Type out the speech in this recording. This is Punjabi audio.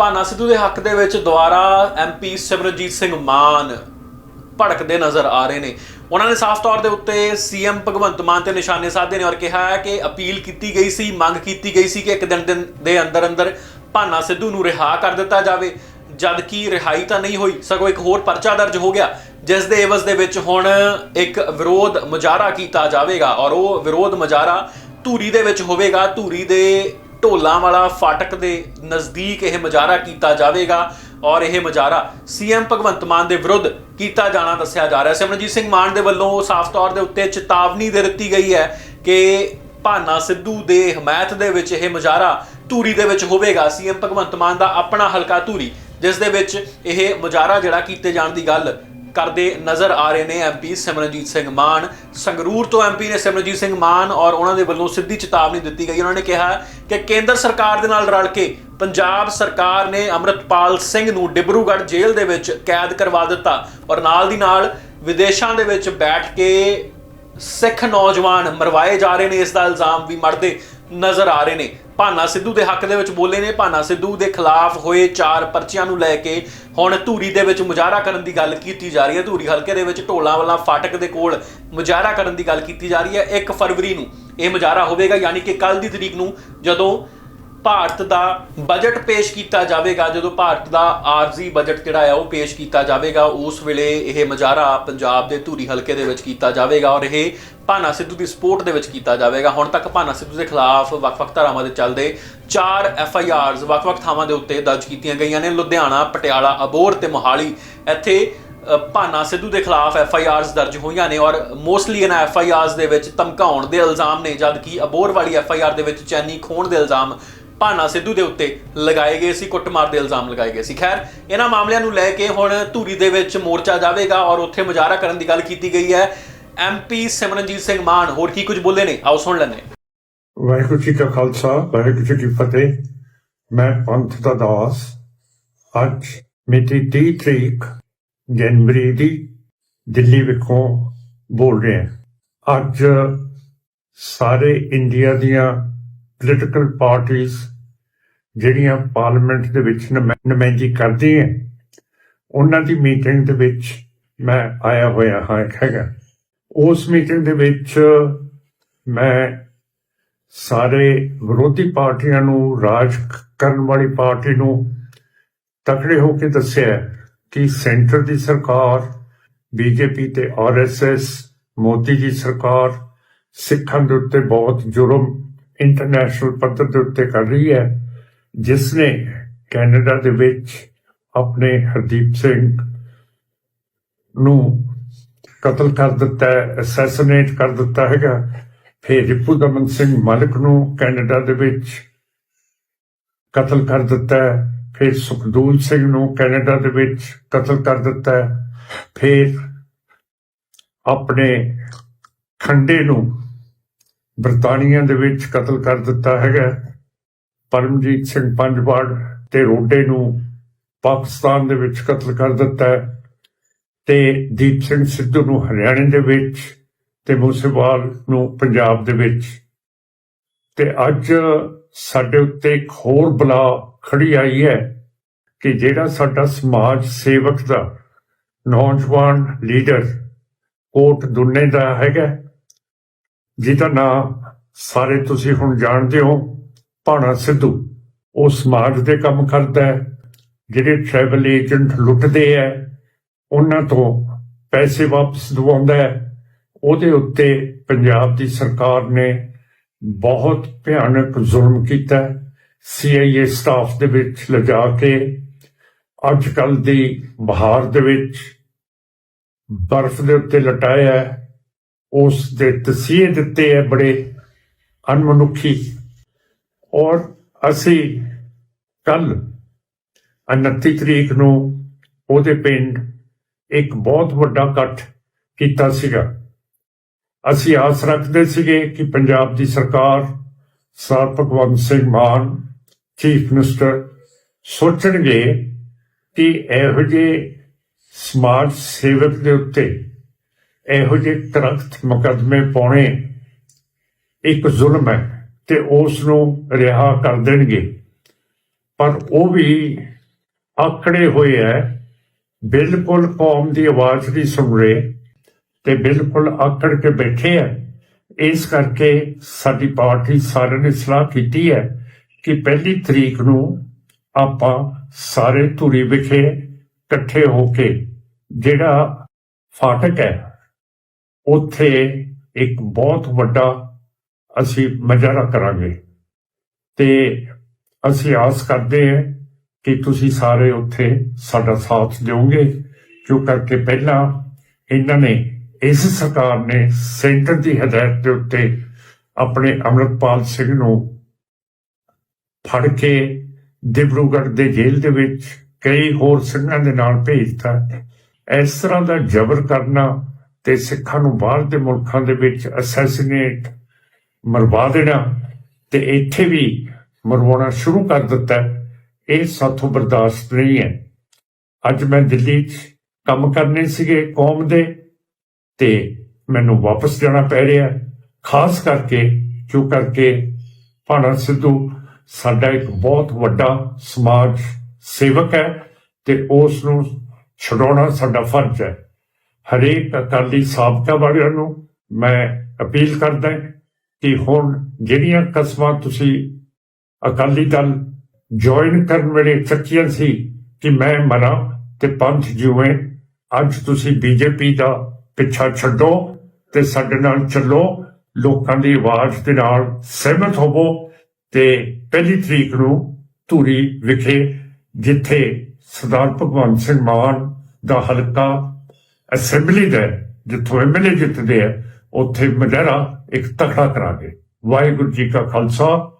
ਭਾਨਾ ਸਿੱਧੂ ਦੇ ਹੱਕ ਦੇ ਵਿੱਚ ਦੁਆਰਾ ਐਮਪੀ ਸਿਮਰਜੀਤ ਸਿੰਘ ਮਾਨ ਭੜਕਦੇ ਨਜ਼ਰ ਆ ਰਹੇ ਨੇ। ਉਹਨਾਂ ਨੇ ਸਾਫ਼ ਤੌਰ ਦੇ ਉੱਤੇ ਸੀਐਮ ਭਗਵੰਤ ਮਾਨ ਤੇ ਨਿਸ਼ਾਨੇ ਸਾਧੇ ਨੇ ਔਰ ਕਿਹਾ ਕਿ ਅਪੀਲ ਕੀਤੀ ਗਈ ਸੀ, ਮੰਗ ਕੀਤੀ ਗਈ ਸੀ ਕਿ ਇੱਕ ਦਿਨ ਦਿਨ ਦੇ ਅੰਦਰ ਅੰਦਰ ਭਾਨਾ ਸਿੱਧੂ ਨੂੰ ਰਿਹਾ ਕਰ ਦਿੱਤਾ ਜਾਵੇ। ਜਦ ਕਿ ਰਿਹਾਈ ਤਾਂ ਨਹੀਂ ਹੋਈ, ਸਗੋਂ ਇੱਕ ਹੋਰ ਪਰਚਾ ਦਰਜ ਹੋ ਗਿਆ, ਜਿਸ ਦੇ ਏਵਜ਼ ਦੇ ਵਿੱਚ ਹੁਣ ਇੱਕ ਵਿਰੋਧ ਮੁਜ਼ਾਹਰਾ ਕੀਤਾ ਜਾਵੇਗਾ ਔਰ ਉਹ ਵਿਰੋਧ ਮੁਜ਼ਾਹਰਾ ਧੂਰੀ ਦੇ ਵਿੱਚ ਹੋਵੇਗਾ। ਧੂਰੀ ਦੇ ਢੋਲਾਂ ਵਾਲਾ ਫਾਟਕ ਦੇ ਨਜ਼ਦੀਕ ਇਹ ਮੁਜ਼ਾਹਰਾ ਕੀਤਾ ਜਾਵੇਗਾ ਔਰ ਇਹ ਮੁਜ਼ਾਹਰਾ ਸੀਐਮ ਭਗਵੰਤ ਮਾਨ ਦੇ ਵਿਰੁੱਧ ਕੀਤਾ ਜਾਣਾ ਦੱਸਿਆ ਜਾ ਰਿਹਾ। ਸਿਮਰਨਜੀਤ ਸਿੰਘ ਮਾਨ ਦੇ ਵੱਲੋਂ ਸਾਫ਼ ਤੌਰ ਦੇ ਉੱਤੇ ਚੇਤਾਵਨੀ ਦੇ ਦਿੱਤੀ ਗਈ ਹੈ ਕਿ ਭਾਨਾ ਸਿੱਧੂ ਦੇ ਹਮਾਇਤ ਦੇ ਵਿੱਚ ਇਹ ਮੁਜ਼ਾਹਰਾ ਧੂਰੀ ਦੇ ਵਿੱਚ ਹੋਵੇਗਾ। ਸੀਐਮ ਭਗਵੰਤ ਮਾਨ ਦਾ ਆਪਣਾ ਹਲਕਾ ਧੂਰੀ, ਜਿਸ ਦੇ ਵਿੱਚ ਇਹ ਮੁਜ਼ਾਹਰਾ ਜਿਹੜਾ ਕੀਤੇ ਜਾਣ ਦੀ ਗੱਲ ਕਰਦੇ ਨਜ਼ਰ ਆ ਰਹੇ ਨੇ ਐਮਪੀ ਸਿਮਰਨਜੀਤ ਸਿੰਘ ਮਾਨ। ਸੰਗਰੂਰ ਤੋਂ ਐਮਪੀ ਨੇ ਸਿਮਰਨਜੀਤ ਸਿੰਘ ਮਾਨ ਔਰ ਉਹਨਾਂ ਦੇ ਵੱਲੋਂ ਸਿੱਧੀ ਚੇਤਾਵਨੀ ਦਿੱਤੀ ਗਈ। ਉਹਨਾਂ ਨੇ ਕਿਹਾ ਕਿ ਕੇਂਦਰ ਸਰਕਾਰ ਦੇ ਨਾਲ ਰਲ ਕੇ ਪੰਜਾਬ ਸਰਕਾਰ ਨੇ ਅਮਰਤਪਾਲ ਸਿੰਘ ਨੂੰ ਡਿਬਰੂਗੜ੍ਹ ਜੇਲ੍ਹ ਦੇ ਵਿੱਚ ਕੈਦ ਕਰਵਾ ਦਿੱਤਾ ਔਰ ਨਾਲ ਦੀ ਨਾਲ ਵਿਦੇਸ਼ਾਂ ਦੇ ਵਿੱਚ ਬੈਠ ਕੇ ਸਿੱਖ ਨੌਜਵਾਨ ਮਰਵਾਏ ਜਾ ਰਹੇ ਨੇ। ਇਸ ਦਾ ਇਲਜ਼ਾਮ ਵੀ ਮੜਦੇ ਨਜ਼ਰ ਆ ਰਹੇ ਨੇ। ਭਾਨਾ ਸਿੱਧੂ ਦੇ ਹੱਕ ਦੇ ਵਿੱਚ ਬੋਲੇ ਨੇ, ਭਾਨਾ ਸਿੱਧੂ ਦੇ ਖਿਲਾਫ ਹੋਏ ਚਾਰ ਪਰਚਿਆਂ ਨੂੰ ਲੈ ਕੇ ਹੁਣ ਧੂਰੀ ਦੇ ਵਿੱਚ ਮੁਜ਼ਾਹਰਾ ਕਰਨ ਦੀ ਗੱਲ ਕੀਤੀ ਜਾ ਰਹੀ ਹੈ। ਧੂਰੀ ਹਲਕੇ ਦੇ ਵਿੱਚ ਢੋਲਾਂ ਵਾਲਾ ਫਾਟਕ ਦੇ ਕੋਲ ਮੁਜ਼ਾਹਰਾ ਕਰਨ ਦੀ ਗੱਲ ਕੀਤੀ ਜਾ ਰਹੀ ਹੈ। 1 ਫਰਵਰੀ ਨੂੰ ਇਹ ਮੁਜ਼ਾਹਰਾ ਹੋਵੇਗਾ, ਯਾਨੀ ਕਿ ਕੱਲ ਦੀ ਤਰੀਕ ਨੂੰ ਜਦੋਂ ਭਾਰਤ ਦਾ ਬਜਟ ਪੇਸ਼ ਕੀਤਾ ਜਾਵੇਗਾ, ਜਦੋਂ ਭਾਰਤ ਦਾ ਆਰਜ਼ੀ ਬਜਟ ਜਿਹੜਾ ਹੈ ਉਹ ਪੇਸ਼ ਕੀਤਾ ਜਾਵੇਗਾ, ਉਸ ਵੇਲੇ ਇਹ ਮੁਜ਼ਾਹਰਾ ਪੰਜਾਬ ਦੇ ਧੂਰੀ ਹਲਕੇ ਦੇ ਵਿੱਚ ਕੀਤਾ ਜਾਵੇਗਾ ਔਰ ਇਹ ਭਾਨਾ ਸਿੱਧੂ ਦੀ ਸਪੋਰਟ ਦੇ ਵਿੱਚ ਕੀਤਾ ਜਾਵੇਗਾ। ਹੁਣ ਤੱਕ ਭਾਨਾ ਸਿੱਧੂ ਦੇ ਖਿਲਾਫ ਵੱਖ-ਵੱਖ ਧਾਰਾਵਾਂ ਦੇ ਚੱਲਦੇ 4 ਐਫ ਆਈ ਆਰਜ਼ ਵੱਖ-ਵੱਖ ਥਾਵਾਂ ਦੇ ਉੱਤੇ ਦਰਜ ਕੀਤੀਆਂ ਗਈਆਂ ਨੇ। ਲੁਧਿਆਣਾ, ਪਟਿਆਲਾ ਅਬੋਰ ਤੇ ਮੋਹਾਲੀ ਇੱਥੇ ਭਾਨਾ ਸਿੱਧੂ ਦੇ ਖਿਲਾਫ ਐਫ ਆਈ ਆਰਜ਼ ਦਰਜ ਹੋਈਆਂ ਨੇ ਔਰ ਮੋਸਟਲੀ ਇਹਨਾਂ ਐਫ ਆਈ ਆਰਜ਼ ਦੇ ਵਿੱਚ ਧਮਕਾਉਣ ਦੇ ਇਲਜ਼ਾਮ ਨੇ, ਜਦਕਿ ਅਬੋਰ ਵਾਲੀ ਐਫ ਆਈ ਆਰ ਦੇ ਵਿੱਚ ਚੈਨੀ ਖੋਣ ਦੇ ਇਲਜ਼ਾਮ ਭਾਨਾ ਸਿੱਧੂ ਦੇ ਉੱਤੇ ਲਗਾਏ ਗਏ ਸੀ, ਕੁੱਟਮਾਰ ਦੇ ਇਲਜ਼ਾਮ ਲਗਾਏ ਗਏ ਸੀ। ਖੈਰ, ਇਹਨਾਂ ਮਾਮਲਿਆਂ ਨੂੰ ਲੈ ਕੇ ਹੁਣ ਧੂਰੀ ਦੇ ਵਿੱਚ ਮੋਰਚਾ ਜਾਵੇਗਾ ਔਰ ਉੱਥੇ ਮੁਜ਼ਾਹਰਾ ਕਰਨ ਦੀ ਗੱਲ ਕੀਤੀ ਗਈ ਹੈ। ਐਮਪੀ ਸਿਮਰਨਜੀਤ ਸਿੰਘ ਮਾਨ ਹੋਰ ਕੀ ਕੁਝ ਬੋਲੇ ਨੇ? ਆਓ ਸੁਣ ਲੈਂਦੇ ਵਾਹਿਗੁਰੂ ਜੀ ਕਾ ਖਾਲਸਾ, ਵਾਹਿਗੁਰੂ ਜੀ ਕੀ ਫਤਿਹ। ਮੈਂ ਪੰਥ ਦਾ ਦਾਸ। ਅੱਜ ਮਿਤੀ 30 ਤਰੀਕ, ਜਨਵਰੀ ਦੀ ਦਿੱਲੀ ਵਿਖੋਂ ਬੋਲ ਰਿਹਾ ਅੱਜ ਸਾਰੇ ਇੰਡੀਆ ਦੀਆਂ ਪੋਲੀਟੀਕਲ ਪਾਰਟੀਆਂ ਜਿਹੜੀਆਂ ਪਾਰਲੀਮੈਂਟ ਦੇ ਵਿੱਚ ਨੁਮਾ- ਕਰਦੀ ਹੈ ਉਹਨਾਂ ਦੀ ਮੀਟਿੰਗ ਦੇ ਵਿੱਚ ਮੈਂ ਆਇਆ ਹੋਇਆ ਹਾਂ, ਹੈਗਾ। ਉਸ ਮੀਟਿੰਗ ਦੇ ਵਿੱਚ ਮੈਂ ਸਾਰੇ ਵਿਰੋਧੀ ਪਾਰਟੀਆਂ ਨੂੰ, ਰਾਜ ਕਰਨ ਵਾਲੀ ਪਾਰਟੀ ਨੂੰ ਤਕੜੇ ਹੋ ਕੇ ਦੱਸਿਆ ਕਿ ਸੈਂਟਰ ਦੀ ਸਰਕਾਰ, ਬੀਜੇਪੀ ਤੇ ਆਰਐਸਐਸ ਮੋਦੀ ਦੀ ਸਰਕਾਰ ਸਿੱਖਾਂ ਦੇ ਉੱਤੇ ਬਹੁਤ ਜੁਰਮ ਇੰਟਰਨੈਸ਼ਨਲ ਪੱਧਰ ਦੇ ਉੱਤੇ ਕਰ ਰਹੀ ਹੈ, ਜਿਸ ਨੇ ਕੈਨੇਡਾ ਦੇ ਵਿੱਚ ਆਪਣੇ ਹਰਦੀਪ ਸਿੰਘ ਨੂੰ ਕਤਲ ਕਰ ਦਿੱਤਾ ਹੈ ਅਸੈਸੀਨੇਟ ਕਰ ਦਿੱਤਾ ਹੈਗਾ। ਫਿਰ ਰਿਪੂ ਦਮਨ ਸਿੰਘ ਮਲਕ ਨੂੰ ਕੈਨੇਡਾ ਦੇ ਵਿੱਚ ਕਤਲ ਕਰ ਦਿੱਤਾ ਹੈ। ਫਿਰ ਸੁਖਦੂਲ ਸਿੰਘ ਨੂੰ ਕੈਨੇਡਾ ਦੇ ਵਿੱਚ ਕਤਲ ਕਰ ਦਿੱਤਾ ਹੈ। ਫਿਰ ਆਪਣੇ ਖੰਡੇ ਨੂੰ ਬਰਤਾਨੀਆ ਦੇ ਵਿੱਚ ਕਤਲ ਕਰ ਦਿੱਤਾ ਹੈਗਾ। ਪਰਮਜੀਤ ਸਿੰਘ ਪੰਜਵਾੜ ਤੇ ਰੋਡੇ ਨੂੰ ਪਾਕਿਸਤਾਨ ਦੇ ਵਿੱਚ ਕਤਲ ਕਰ ਦਿੱਤਾ ਹੈ। ਤੇ ਦੀਪ ਸਿੰਘ ਸਿੱਧੂ ਨੂੰ ਹਰਿਆਣੇ ਦੇ ਵਿੱਚ ਤੇ ਮੂਸੇਵਾਲ ਨੂੰ ਪੰਜਾਬ ਦੇ ਵਿੱਚ। ਤੇ ਅੱਜ ਸਾਡੇ ਉੱਤੇ ਇੱਕ ਹੋਰ ਬਲਾ ਖੜੀ ਆਈ ਹੈ ਕਿ ਜਿਹੜਾ ਸਾਡਾ ਸਮਾਜ ਸੇਵਕ ਦਾ ਨੌਜਵਾਨ ਲੀਡਰ ਕੋਟ ਦੁੰਨੇ ਦਾ ਹੈਗਾ, ਜਿਹਦਾ ਨਾਮ ਸਾਰੇ ਤੁਸੀਂ ਹੁਣ ਜਾਣਦੇ ਹੋ, ਭਾਣਾ ਸਿੱਧੂ। ਉਹ ਸਮਾਜ ਦੇ ਕੰਮ ਕਰਦਾ ਹੈ, ਜਿਹੜੇ ਟਰੈਵਲ ਏਜੰਟ ਲੁੱਟਦੇ ਹੈ ਉਹਨਾਂ ਤੋਂ ਪੈਸੇ ਵਾਪਸ ਦਿਵਾਉਂਦਾ ਹੈ। ਉਹਦੇ ਉੱਤੇ ਪੰਜਾਬ ਦੀ ਸਰਕਾਰ ਨੇ ਬਹੁਤ ਭਿਆਨਕ ਜ਼ੁਲਮ ਕੀਤਾ ਸੀਆਈਏ ਸਟਾਫ ਦੇ ਵਿੱਚ ਲਿਜਾ ਕੇ ਅੱਜ ਕੱਲ ਦੀ ਬਹਾਰ ਦੇ ਵਿੱਚ ਬਰਫ਼ ਦੇ ਉੱਤੇ ਲਟਾਇਆ ਹੈ। ਉਸ ਦੇ ਤਸੀਹੇ ਦਿੱਤੇ ਹੈ ਬੜੇ ਅਨਮਨੁੱਖੀ ਔਰ ਅਸੀਂ ਕੱਲ 29 ਤਰੀਕ ਨੂੰ ਉਹਦੇ ਪਿੰਡ ਇੱਕ ਬਹੁਤ ਵੱਡਾ ਇਕੱਠ ਕੀਤਾ ਸੀਗਾ। ਅਸੀਂ ਆਸ ਰੱਖਦੇ ਸੀਗੇ ਕਿ ਪੰਜਾਬ ਦੀ ਸਰਕਾਰ sir Bhagwant Singh Mann, chief minister ਸੋਚਣਗੇ ਕਿ ਇਹੋ ਜਿਹੇ ਸਮਾਜ ਸੇਵਕ ਦੇ ਉੱਤੇ ਇਹੋ ਜਿਹੇ ਕਰਖਤ ਮੁਕੱਦਮੇ ਪਾਉਣੇ ਇੱਕ ਜ਼ੁਲਮ ਹੈ ਤੇ ਉਸ ਨੂੰ ਰਿਹਾ ਕਰ ਦੇਣਗੇ। ਪਰ ਉਹ ਵੀ ਆਕੜੇ ਹੋਏ ਹੈ ਬਿਲਕੁਲ ਕੌਮ ਦੀ ਆਵਾਜ਼ ਨਹੀਂ ਸੁਣ ਰਹੇ ਤੇ ਬਿਲਕੁਲ ਆਕੜ ਕੇ ਬੈਠੇ ਹੈ ਇਸ ਕਰਕੇ ਸਾਡੀ ਪਾਰਟੀ ਸਾਰਿਆਂ ਨੇ ਸਲਾਹ ਕੀਤੀ ਹੈ ਕਿ ਪਹਿਲੀ ਤਰੀਕ ਨੂੰ ਆਪਾਂ ਸਾਰੇ ਧੂਰੀ ਵਿਖੇ ਇਕੱਠੇ ਹੋ ਕੇ ਜਿਹੜਾ ਫਾਟਕ ਹੈ, ਉੱਥੇ ਇੱਕ ਬਹੁਤ ਵੱਡਾ ਅਸੀਂ ਮਜਾਰਾ ਕਰਾਂਗੇ। ਤੇ ਅਸੀਂ ਆਸ ਕਰਦੇ ਹਾਂ ਕਿ ਤੁਸੀਂ ਸਾਰੇ ਉੱਥੇ ਸਾਡਾ ਸਾਥ ਦਿਓਗੇ। ਕਿਉਂ ਕਰਕੇ ਪਹਿਲਾਂ ਇਹਨਾਂ ਨੇ ਇਸ ਸਰਕਾਰ ਨੇ ਸੈਂਟਰ ਦੀ ਹਦਾਇਤ ਦੇ ਉੱਤੇ ਆਪਣੇ ਅਮਰਤਪਾਲ ਸਿੰਘ ਨੂੰ ਫੜ ਕੇ ਡਿਬਰੂਗੜ੍ਹ ਦੇ ਜੇਲ੍ਹ ਦੇ ਵਿੱਚ ਕਈ ਹੋਰ ਸਿੰਘਾਂ ਦੇ ਨਾਲ ਭੇਜਤਾ। ਇਸ ਤਰ੍ਹਾਂ ਦਾ ਜ਼ਬਰ ਕਰਨਾ ਤੇ ਸਿੱਖਾਂ ਨੂੰ ਬਾਹਰ ਦੇ ਮੁਲਕਾਂ ਦੇ ਵਿੱਚ ਅਸੈਸੀਨੇਟ ਮਰਵਾ ਦੇਣਾ ਤੇ ਇੱਥੇ ਵੀ ਮਰਵਾਉਣਾ ਸ਼ੁਰੂ ਕਰ ਦਿੱਤਾ। ਇਹ ਸਾਥੋਂ ਬਰਦਾਸ਼ਤ ਨਹੀਂ ਹੈ। ਅੱਜ ਮੈਂ ਦਿੱਲੀ 'ਚ ਕੰਮ ਕਰਨੇ ਸੀਗੇ ਕੌਮ ਦੇ ਤੇ ਮੈਨੂੰ ਵਾਪਸ ਜਾਣਾ ਪੈ ਰਿਹਾ। ਖਾਸ ਕਰਕੇ ਕਿਉਂ ਕਰਕੇ ਭਾਣਾ ਸਿੱਧੂ ਸਾਡਾ ਇੱਕ ਬਹੁਤ ਵੱਡਾ ਸਮਾਜ ਸੇਵਕ ਹੈ ਤੇ ਉਸ ਨੂੰ ਛਡਾਉਣਾ ਸਾਡਾ ਫਰਜ਼ ਹੈ। ਹਰੇਕ ਅਕਾਲੀ ਸਾਬਕਾ ਵਾਲਿਆਂ ਨੂੰ ਮੈਂ ਅਪੀਲ ਕਰਦਾ ਕਿ ਹੁਣ ਜਿਹੜੀਆਂ ਕਸਮਾਂ ਤੁਸੀਂ ਅਕਾਲੀ ਦਲ ਜੁਆਇਨ ਕਰਨ ਵੇਲੇ ਚੱਕੀਆਂ ਸੀ ਕਿ ਮੈਂ ਮਰਾਂ ਤੇ ਪੰਥ ਜਿਵੇਂ ਅੱਜ ਤੁਸੀਂ ਬੀਜੇਪੀ ਦਾ ਪਿੱਛਾ ਛੱਡੋ ਤੇ ਸਾਡੇ ਨਾਲ ਚੱਲੋ। ਲੋਕਾਂ ਦੀ ਆਵਾਜ਼ ਦੇ ਨਾਲ ਸਹਿਮਤ ਹੋਵੋ ਤੇ ਪਹਿਲੀ ਤਰੀਕ ਨੂੰ ਧੂਰੀ ਵਿਖੇ ਜਿੱਥੇ ਸਰਦਾਰ ਭਗਵੰਤ ਸਿੰਘ ਮਾਨ ਦਾ ਹਲਕਾ ਅਸੈਂਬਲੀ ਦਾ ਹੈ, ਜਿੱਥੋਂ ਐਮਐਲਏ ਜਿੱਤਦੇ ਆ ਉੱਥੇ ਮਜਰਾ ਇੱਕ ਤਖੜਾ ਕਰਾਂਗੇ। ਵਾਹਿਗੁਰੂ ਜੀ ਕਾ ਖਾਲਸਾ